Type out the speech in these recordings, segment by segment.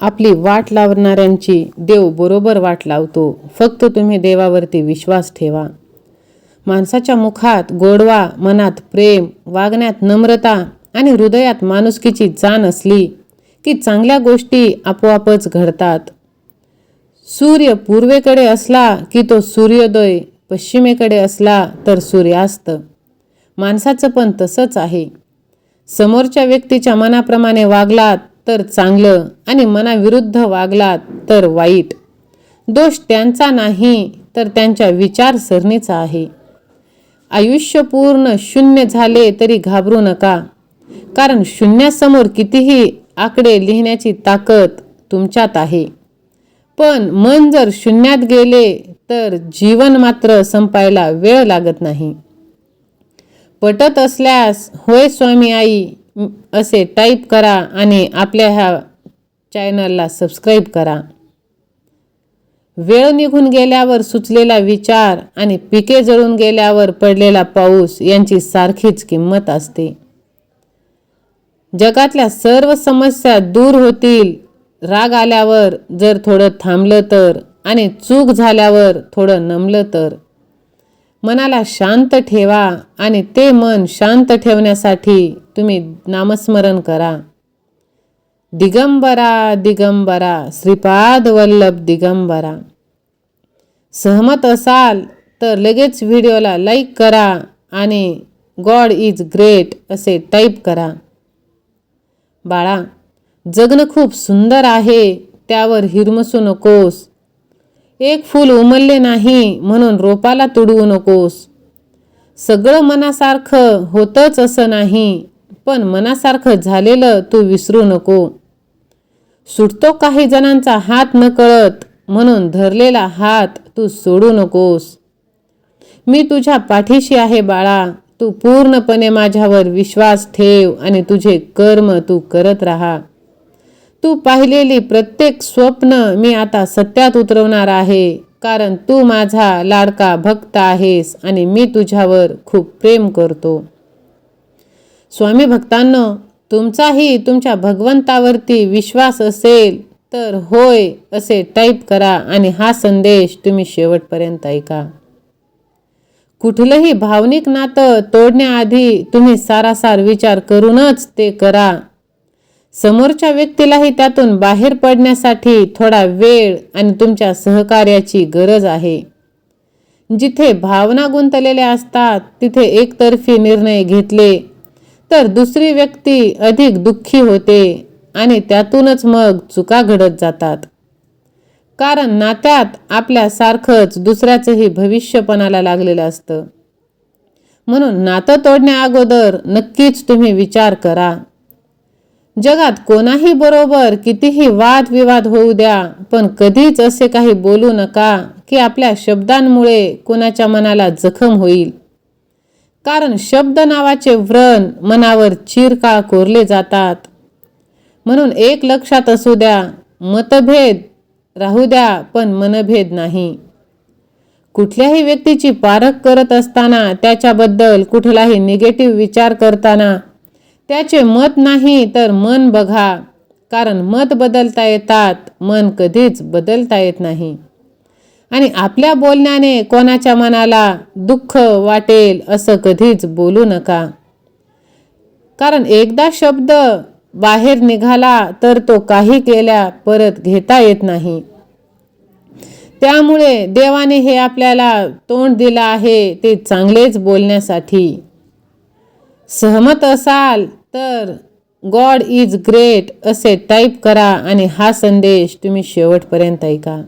आपली वाट लावणाऱ्यांची देव बरोबर वाट लावतो. फक्त तुम्ही देवावरती विश्वास ठेवा. माणसाच्या मुखात गोडवा मनात प्रेम वागण्यात नम्रता आणि हृदयात माणुसकीची जाण असली की चांगल्या गोष्टी आपोआपच घडतात. सूर्य पूर्वेकडे असला की तो सूर्योदय पश्चिमेकडे असला तर सूर्यास्त. माणसाचं पण तसंच आहे. समोरच्या व्यक्तीच्या मनाप्रमाणे वागलात तर चांगलं आणि मनाविरुद्ध वागलात तर वाईट. दोष त्यांचा नाही तर त्यांच्या विचारसरणीचा आहे. आयुष्य पूर्ण शून्य झाले तरी घाबरू नका. कारण शून्यासमोर कितीही आकडे लिहिण्याची ताकद तुमच्यात आहे. पण मन जर शून्यात गेले तर जीवन मात्र संपायला वेळ लागत नाही. पटत असल्यास होय स्वामी आई असे टाईप करा आणि आपल्या ह्या चॅनलला सबस्क्राईब करा. वेळ निघून गेल्यावर सुचलेला विचार आणि पिके जळून गेल्यावर पडलेला पाऊस यांची सारखीच किंमत असते. जगातल्या सर्व समस्या दूर होतील. राग आल्यावर जर थोडं थांबलं तर आणि चूक झाल्यावर थोडं नमलं तर. मनाला शांत ठेवा आणि ते मन शांत ठेवण्यासाठी तुम्ही नामस्मरण करा. दिगंबरा दिगंबरा श्रीपाद वल्लभ दिगंबरा. सहमत असाल तर लगेच व्हिडिओला लाईक करा आणि गॉड इज ग्रेट असे टाईप करा. बाळा जगणं खूप सुंदर आहे त्यावर हिरमसू नकोस. एक फूल उमलले नाही म्हणून रोपाला तुडवू नकोस. सगळं मनासारखं होतच असं नाही पण मनासारखं झालेलं तू विसरू नको. सुटतो काही जणांचा हात न कळत म्हणून धरलेला हात तू सोडू नकोस. मी तुझ्या पाठीशी आहे बाळा तू पूर्णपणे माझ्यावर विश्वास ठेव आणि तुझे कर्म तू करत राहा. तू पाहिलेली प्रत्येक स्वप्न मी आता सत्यात उतरवणार आहे. कारण तू माझा लाडका भक्त आहेस आणि मी तुझ्यावर खूप प्रेम करतो. स्वामी भक्तांनो तुमचाही तुमच्या भगवंतावरती विश्वास असेल तर होय असे टाईप करा आणि हा संदेश तुम्ही शेवटपर्यंत ऐका. कुठलंही भावनिक नातं तोडण्याआधी तुम्ही सारासार विचार करूनच ते करा. समोरच्या व्यक्तीलाही त्यातून बाहेर पडण्यासाठी थोडा वेळ आणि तुमच्या सहकार्याची गरज आहे. जिथे भावना गुंतलेल्या असतात तिथे एकतर्फी निर्णय घेतले तर दुसरी व्यक्ती अधिक दुःखी होते आणि त्यातूनच मग चुका घडत जातात. कारण नात्यात आपल्यासारखंच दुसऱ्याचंही भविष्यपणाला लागलेलं असतं. म्हणून नातं तोडण्या अगोदर नक्कीच तुम्ही विचार करा. जगात कोणाही बरोबर कितीही वादविवाद होऊ द्या पण कधीच असे काही बोलू नका की आपल्या शब्दांमुळे कोणाच्या मनाला जखम होईल. कारण शब्द नावाचे व्रण मनावर चिरकाळ कोरले जातात. म्हणून एक लक्षात असू द्या मतभेद राहू द्या पण मनभेद नाही. कुठल्याही व्यक्तीची पारख करत असताना त्याच्याबद्दल कुठलाही निगेटिव्ह विचार करताना त्याचे मत नाही तर मन बघा कारण मत बदलता येतात मन कधीच बदलता येत नाही. आणि आपल्या बोलण्याने कोणाच्या मनाला दुःख वाटेल असं कधीच बोलू नका. कारण एकदा शब्द बाहेर निघाला तर तो काही केल्या परत घेता येत नाही. त्यामुळे देवाने हे आपल्याला तोंड दिलं आहे ते चांगलेच बोलण्यासाठी. सहमत असाल तर गॉड इज ग्रेट असे टाईप करा आणि हा संदेश तुम्ही शेवटपर्यंत ऐका.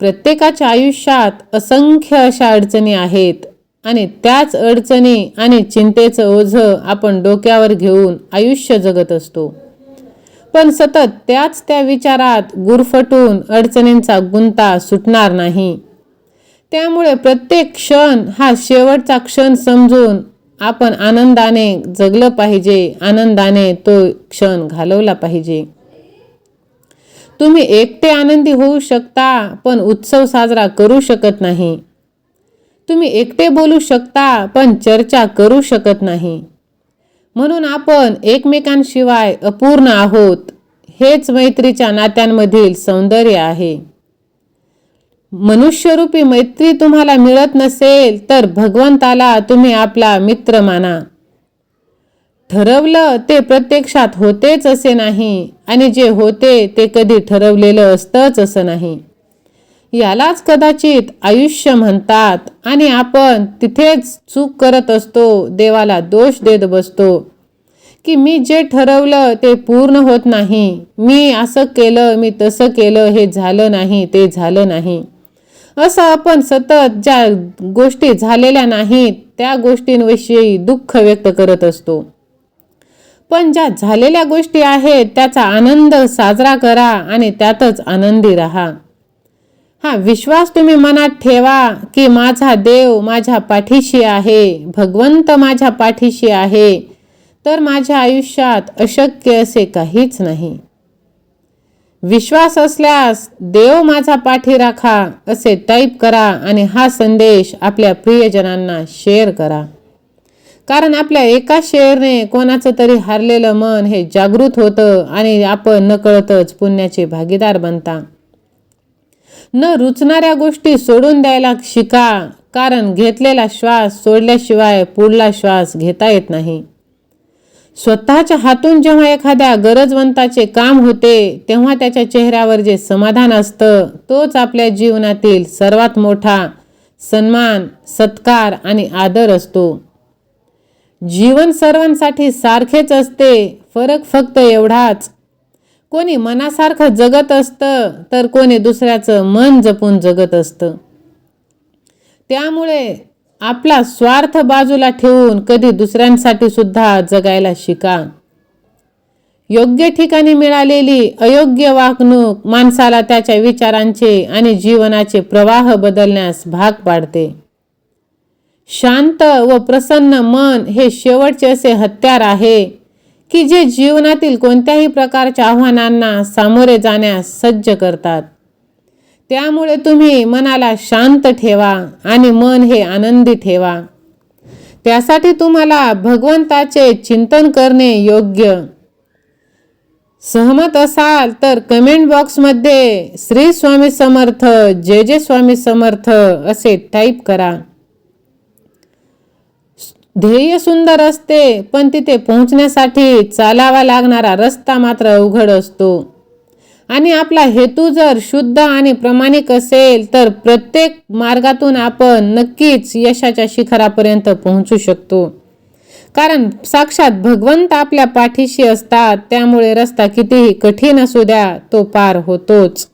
प्रत्येकाच्या आयुष्यात असंख्य अशा अडचणी आहेत आणि त्याच अडचणी आणि चिंतेचं ओझं आपण डोक्यावर घेऊन आयुष्य जगत असतो. पण सतत त्याच त्या विचारात गुरफटून अडचणींचा गुंता सुटणार नाही. त्यामुळे प्रत्येक क्षण हा शेवटचा क्षण समजून आपण आनंदाने जगलं पाहिजे आनंदाने तो क्षण घालवला पाहिजे. तुम्ही एकटे आनंदी होऊ शकता पण उत्सव साजरा करू शकत नाही. तुम्ही एकटे बोलू शकता पण चर्चा करू शकत नाही. म्हणून आपण एकमेकांशिवाय अपूर्ण आहोत. हेच मैत्रीच्या नात्यांमधील सौंदर्य आहे. मनुष्यरूपी मैत्री तुम्हाला मिळत नसेल तर भगवंताला तुम्ही आपला मित्र माना. ठरवलं ते प्रत्यक्षात होतेच असे नाही आणि जे होते ते कधी ठरवलेलं असतंच असं नाही. यालाच कदाचित आयुष्य म्हणतात आणि आपण तिथेच चूक करत असतो देवाला दोष देत बसतो. की मी जे ठरवलं ते पूर्ण होत नाही मी असं केलं मी तसं केलं हे झालं नाही ते झालं नाही. असं आपण सतत ज्या गोष्टी झालेल्या नाहीत त्या गोष्टींविषयी दुःख व्यक्त करत असतो. पण ज्या झालेल्या गोष्टी आहेत त्याचा आनंद साजरा करा आणि त्यातच आनंदी राहा. हा विश्वास तुम्ही मनात ठेवा की माझा देव माझ्या पाठीशी आहे भगवंत माझ्या पाठीशी आहे तर माझ्या आयुष्यात अशक्य असे काहीच नाही. विश्वास असल्यास देव माझा पाठी राखा असे टाईप करा आणि हा संदेश आपल्या प्रियजनांना शेअर करा. कारण आपल्या एका शेअरने कोणाचं तरी हारलेलं मन हे जागृत होतं आणि आपण नकळतच पुण्याचे भागीदार बनता. न रुचणाऱ्या गोष्टी सोडून द्यायला शिका कारण घेतलेला श्वास सोडल्याशिवाय पुढला श्वास घेता येत नाही. स्वतःच्या हातून जेव्हा एखाद्या गरजवंताचे काम होते तेव्हा त्याच्या चेहऱ्यावर जे समाधान असतं तोच आपल्या जीवनातील सर्वात मोठा सन्मान सत्कार आणि आदर असतो. जीवन सर्वांसाठी सारखेच असते फरक फक्त एवढाच. कोणी मनासारखं जगत असतं तर कोणी दुसऱ्याचं मन जपून जगत असतं. त्यामुळे आपला स्वार्थ बाजूला ठेवून कधी दुसऱ्यांसाठी सुद्धा जगायला शिका. योग्य ठिकाणी मिळालेली अयोग्य वागणूक माणसाला त्याच्या विचारांचे आणि जीवनाचे प्रवाह बदलण्यास भाग पाडते. शांत व प्रसन्न मन हे शेवटचे असे हत्यार आहे की जे जीवनातील कोणत्याही प्रकारच्या आव्हानांना सामोरे जाण्यास सज्ज करतात. त्यामुळे तुम्ही मनाला शांत ठेवा आणि मन हे आनंदी ठेवा. त्यासाठी तुम्हाला भगवंताचे चिंतन करणे योग्य. सहमत असाल तर कमेंट बॉक्समध्ये श्री स्वामी समर्थ जय जय स्वामी समर्थ असे टाईप करा. ध्येय सुंदर असते पण तिथे पोहोचण्यासाठी चालावा लागणारा रस्ता मात्र अवघड असतो. आणि आपला हेतू जर शुद्ध आणि प्रामाणिक असेल तर प्रत्येक मार्गातून आपण नक्कीच यशाच्या शिखरापर्यंत पोहोचू शकतो. कारण साक्षात भगवंत आपल्या पाठीशी असतात त्यामुळे रस्ता कितीही कठीण असू द्या तो पार होतोच.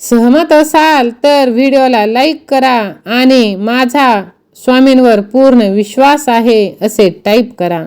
सहमत असाल तर व्हिडिओला लाईक करा आणि माझा स्वामींवर पूर्ण विश्वास आहे असे टाईप करा.